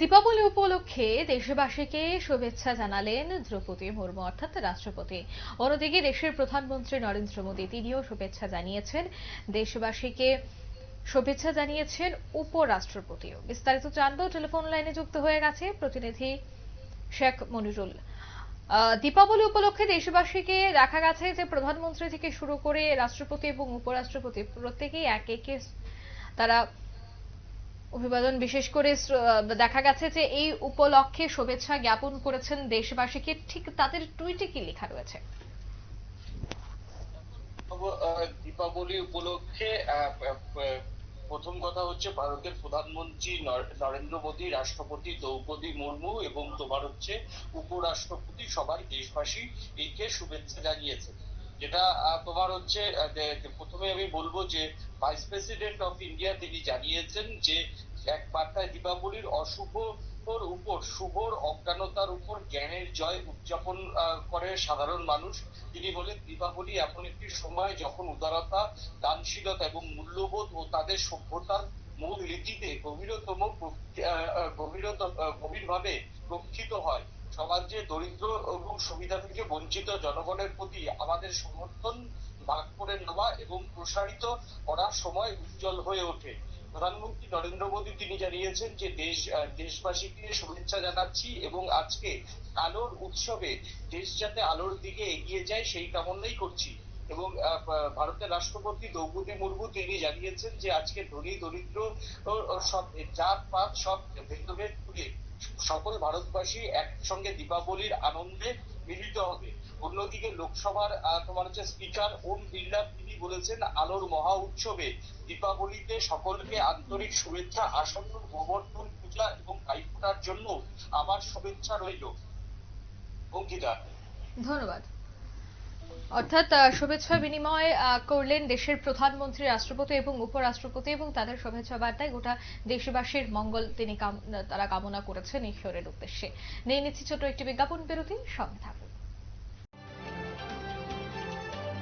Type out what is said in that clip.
দীপাবলি উপলক্ষে দেশবাসীকে শুভেচ্ছা জানালেন দ্রৌপদী মুর্মু, অর্থাৎ রাষ্ট্রপতি। অন্যদিকে দেশের প্রধানমন্ত্রী নরেন্দ্র মোদী, তিনিও শুভেচ্ছা জানিয়েছেন। দেশবাসীকে শুভেচ্ছা জানিয়েছেন উপরাষ্ট্রপতিও। বিস্তারিত জানব, টেলিফোন লাইনে যুক্ত হয়ে গেছে প্রতিনিধি শেখ মনিরুল। দীপাবলি উপলক্ষে দেশবাসীকে দেখা গেছে যে প্রধানমন্ত্রী থেকে শুরু করে রাষ্ট্রপতি এবং উপরাষ্ট্রপতি প্রত্যেকেই এক একে তারা অভিবাদন বিশেষ করে দেখা গেছে যে এই উপলক্ষে শুভেচ্ছা জ্ঞাপন করেছেন দেশবাসীকে। ঠিক তাদের টুইটে কি লেখা রয়েছে? দীপাবলি উপলক্ষে প্রথম কথা হচ্ছে ভারতের প্রধানমন্ত্রী নরেন্দ্র মোদী, রাষ্ট্রপতি দ্রৌপদী মুর্মু এবং তোমার হচ্ছে উপরাষ্ট্রপতি সবাই দেশবাসী এইকে শুভেচ্ছা জানিয়েছে যেটা তোমার হচ্ছে প্রথমে আমি বলব যে ভাইস প্রেসিডেন্ট অফ ইন্ডিয়া তিনি জানিয়েছেন যে এক বার্তায় দীপাবলির অশুভ ওর উপর, শুভর অজ্ঞানতার উপর জ্ঞানের জয় উদযাপন করে সাধারণ মানুষ। তিনি বলেন, দীপাবলি এমন একটি সময় যখন উদারতা, দানশীলতা এবং মূল্যবোধ ও তাদের সভ্যতার মূল রীতিতে গভীরতম গভীরভাবে রক্ষিত হয়। সমাজে দরিদ্র এবং সুবিধা থেকে বঞ্চিত জনগণের প্রতি আমাদের সমর্থন ভাগ করে নেওয়া এবং প্রসারিত করার সময় উজ্জ্বল হয়ে ওঠে। প্রধানমন্ত্রী নরেন্দ্র মোদী তিনি জানিয়েছেন যে দেশ দেশবাসীকে শুভেচ্ছা জানাচ্ছি এবং আজকে আলোর উৎসবে দেশ যাতে আলোর দিকে এগিয়ে যায় সেই কামনাই করছি। এবং ভারতের রাষ্ট্রপতি দ্রৌপদী মুর্মু তিনি জানিয়েছেন যে আজকে ধনী, দরিদ্র সব, জাত, পাত, সব ভেদভেদ ভুলে সকল ভারতবাসী একসঙ্গে দীপাবলির আনন্দে মিলিত হবে। অন্যদিকে লোকসভার তোমার হচ্ছে স্পিকার ওম বিড়লা তিনি বলেছেন, আলোর মহা উৎসবে দীপাবলিতে সকলকে আন্তরিক শুভেচ্ছা, আসন্ন গোবর্ধন পূজা এবং ভাইফোঁটার জন্য আমার শুভেচ্ছা রইল। অঙ্কিতা। ধন্যবাদ। অর্থাৎ শুভেচ্ছা বিনিময় করলেন দেশের প্রধানমন্ত্রী রাষ্ট্রপতি এবং উপরাষ্ট্রপতি এবং তাদের শুভেচ্ছা বার্তায় গোটা দেশবাসীর মঙ্গল তিনি তারা কামনা করেছেন ঈশ্বরের উদ্দেশ্যে। নিয়ে নিচ্ছি ছোট একটি বিজ্ঞাপন বিরতি, সঙ্গে থাকুন।